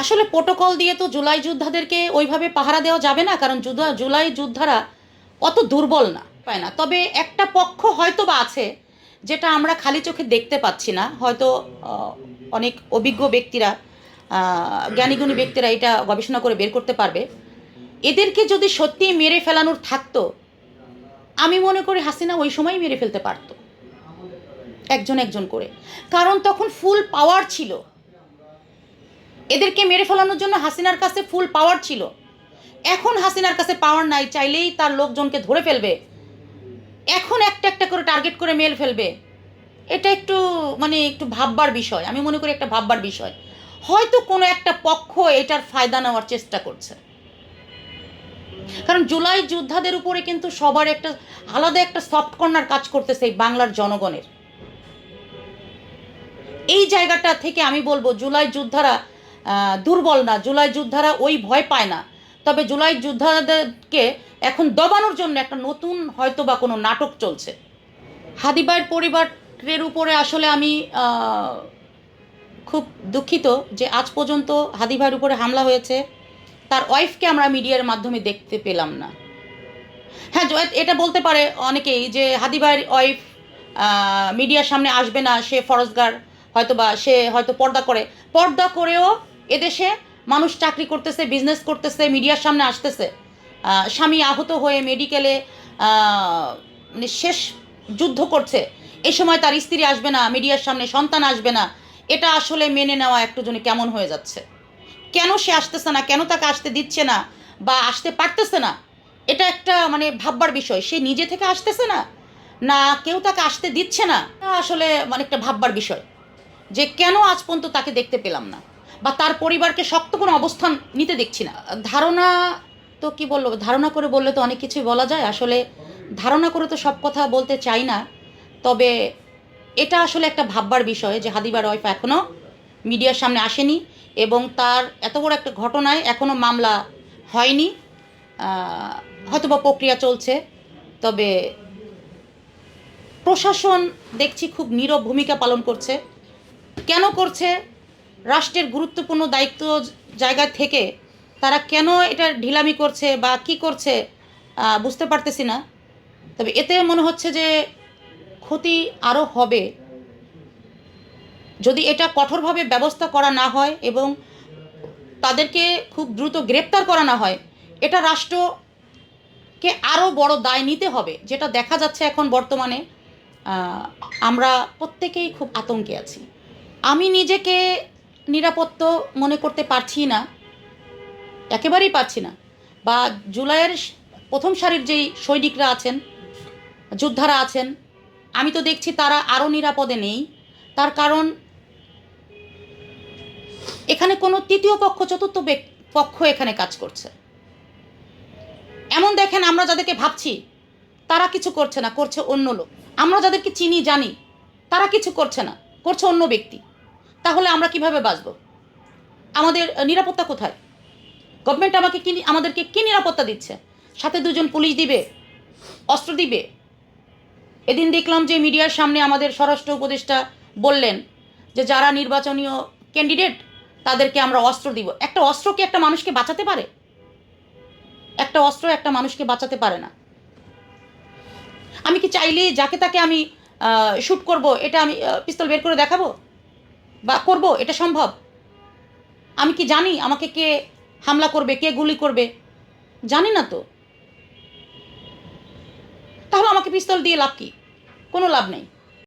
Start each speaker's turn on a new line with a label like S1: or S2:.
S1: আসলে প্রোটোকল দিয়ে তো জুলাই যোদ্ধাদেরকে ওইভাবে পাহারা দেওয়া যাবে না, কারণ জুদা জুলাই যোদ্ধারা অত দুর্বল না পায় না? তবে একটা পক্ষ হয়তো বা আছে যেটা আমরা খালি চোখে দেখতে পাচ্ছি না, হয়তো অনেক অভিজ্ঞ ব্যক্তিরা জ্ঞানীগুণী ব্যক্তিরা এটা গবেষণা করে বের করতে পারবে। এদেরকে যদি সত্যিই মেরে ফেলানোর থাকতো, আমি মনে করি হাসিনা ওই সময় মেরে ফেলতে পারতো, একজন একজন করে। কারণ তখন ফুল পাওয়ার ছিল। এদেরকে মেরে ফেলানোর জন্য হাসিনার কাছে ফুল পাওয়ার ছিল। এখন হাসিনার কাছে পাওয়ার নাই, চাইলেই তার লোকজনকে ধরে ফেলবে। এখন একটা একটা করে টার্গেট করে মেল ফেলবে। এটা একটু মানে একটু ভাববার বিষয়, আমি মনে করি একটা ভাববার বিষয়। হয়তো কোনো একটা পক্ষ এটার ফায়দা নেওয়ার চেষ্টা করছে। কারণ জুলাই যোদ্ধাদের উপরে কিন্তু সবার একটা আলাদা একটা সফট কর্নার কাজ করতেছে এই বাংলার জনগণের। এই জায়গাটা থেকে আমি বলব, জুলাই যোদ্ধারা দুর্বল না, জুলাই যোদ্ধারা ওই ভয় পায় না। তবে জুলাই যোদ্ধাদেরকে এখন দবানোর জন্য একটা নতুন হয়তো বা কোনো নাটক চলছে। হাদিবাইয়ের পরিবারের উপরে আসলে আমি খুব দুঃখিত যে আজ পর্যন্ত হাদি ভাইয়ের উপরে হামলা হয়েছে। তার ওয়াইফকে আমরা মিডিয়ার মাধ্যমে দেখতে পেলাম না। হ্যাঁ এটা বলতে পারে অনেকেই যে হাদি ভাইয়ের ওয়াইফ মিডিয়ার সামনে আসবে না, সে ফরজগার হয়তো বা সে হয়তো পর্দা করে। পর্দা করেও এদেশে মানুষ চাকরি করতেছে বিজনেস করতেছে মিডিয়ার সামনে আসতেছে। স্বামী আহত হয়ে মেডিকেলে মানে শেষ যুদ্ধ করছে। এই সময় তার স্ত্রী আসবে না মিডিয়ার সামনে সন্তান আসবে না। এটা আসলে মেনে নেওয়া একটু জন্য কেমন হয়ে যাচ্ছে? কেন সে আসতেছে না? কেন তাকে আসতে দিচ্ছে না? বা আসতে পারতেছে না? এটা একটা মানে ভাববার বিষয়। সে নিজে থেকে আসতেছে না? না, কেউ তাকে আসতে দিচ্ছে না? আসলে মানে একটা ভাববার বিষয়। যে কেন আজ পর্যন্ত তাকে দেখতে পেলাম না? বা তার পরিবারকে শক্ত কোনো অবস্থান নিতে দেখছি না। ধারণা তো কি বলব? ধারণা করে বললে তো অনেক কিছুই বলা যায়। আসলে ধারণা করে তো সব কথা বলতে চাই না। তবে এটা আসলে একটা ভাববার বিষয় যে হাদিবার ওয়াইফ এখনও মিডিয়ার সামনে আসেনি এবং তার এত বড় একটা ঘটনায় এখনও মামলা হয়নি। আহ, হয়তোবা প্রক্রিয়া চলছে। তবে প্রশাসন দেখছি খুব নীরব ভূমিকা পালন করছে। কেন করছে? রাষ্ট্রের গুরুত্বপূর্ণ দায়িত্ব জায়গা থেকে তারা কেন এটা ঢিলামি করছে বা কি করছে বুঝতে পারতেছি না। তবে এতে মনে হচ্ছে যে ক্ষতি আরও হবে। যদি এটা কঠোরভাবে ব্যবস্থা করা না হয় এবং তাদেরকে খুব দ্রুত গ্রেপ্তার করা না হয়, এটা রাষ্ট্রকে আরও বড় দায় নিতে হবে, যেটা দেখা যাচ্ছে এখন বর্তমানে আমরা প্রত্যেকেই খুব আতঙ্কে আছি। আমি নিজেকে নিরাপত্ত মনে করতে পারছি না। একেবারেই পারছি না। বা জুলাইয়ের প্রথম সারির যেই সৈনিকরা আছেন, যোদ্ধারা আছেন, আমি তো দেখছি তারা আরও নিরাপদে নেই। তার কারণ, এখানে কোনো তৃতীয় পক্ষ, চতুর্থ পক্ষ এখানে কাজ করছে। এমন দেখেন, আমরা যাদেরকে ভাবছি, তারা কিছু করছে না, করছে অন্য লোক। আমরা যাদেরকে চিনি, জানি, তারা কিছু করছে না, করছে অন্য ব্যক্তি। তাহলে আমরা কীভাবে বাঁচব? আমাদের নিরাপত্তা কোথায়? গভর্নমেন্ট আমাকে কি, আমাদেরকে কি নিরাপত্তা দিচ্ছে? সাথে দুজন পুলিশ দিবে? অস্ত্র দিবে? এদিন দেখলাম যে মিডিয়ার সামনে আমাদের স্বরাষ্ট্র উপদেষ্টা বললেন যে যারা নির্বাচনীয় ক্যান্ডিডেট তাদেরকে আমরা অস্ত্র দিব। একটা অস্ত্র কি একটা মানুষকে বাঁচাতে পারে? একটা অস্ত্র একটা মানুষকে বাঁচাতে পারে না। আমি কি চাইলেই যাকে তাকে আমি শ্যুট করব, এটা আমি পিস্তল বের করে দেখাবো? বা করব, এটা সম্ভব? আমি কি জানি আমাকে কে হামলা করবে, কে গুলি করবে? জানি না তো। তাহলে আমাকে পিস্তল দিয়ে লাভ কি? কোনো লাভ নেই।